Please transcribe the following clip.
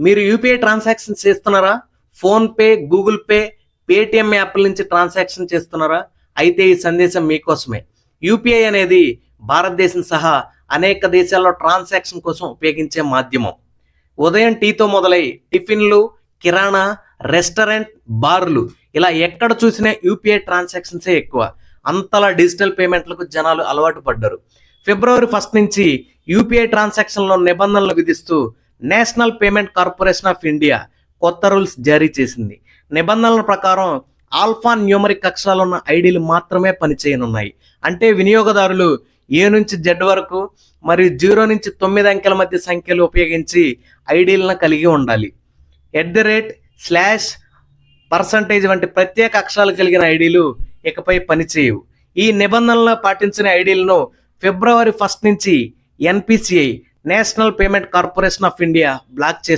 మీరు UPI transaction చేస్తున్నారా? PhonePe Google Pay Paytm యాప్ల నుంచి ట్రాన్సాక్షన్ చేస్తున్నారా? అయితే ఈ సందేశం మీకోసమే. యూపీఐ అనేది భారతదేశం సహా అనేక దేశాల్లో ట్రాన్సాక్షన్ కోసం ఉపయోగించే మాధ్యమం. ఉదయం టీతో మొదలై టిఫిన్లు కిరాణా రెస్టారెంట్ బార్లు ఇలా ఎక్కడ చూసినా యూపీఐ ట్రాన్సాక్షన్సే ఎక్కువ. అంతలా డిజిటల్ పేమెంట్లకు జనాలు అలవాటు పడ్డారు. ఫిబ్రవరి ఫస్ట్ నుంచి యూపీఐ ట్రాన్సాక్షన్లో నిబంధనలు విధిస్తూ national payment corporation of India కొత్త రూల్స్ జారీ చేసింది. నిబంధనల ప్రకారం ఆల్ఫా న్యూమరిక్ అక్షరాలు ఉన్న ఐడీలు మాత్రమే పనిచేయనున్నాయి. అంటే వినియోగదారులు ఏ నుంచి జెడ్ వరకు మరియు జీరో నుంచి తొమ్మిది అంకెల మధ్య సంఖ్యలు ఉపయోగించి ఐడీలను కలిగి ఉండాలి. At the rate slash percentage వంటి ప్రత్యేక అక్షరాలు కలిగిన ఐడీలు ఇకపై పనిచేయవు. ఈ నిబంధనలు పాటించిన ఐడీలను ఫిబ్రవరి ఫస్ట్ నుంచి NPCI national payment corporation of India block చేస్తుంది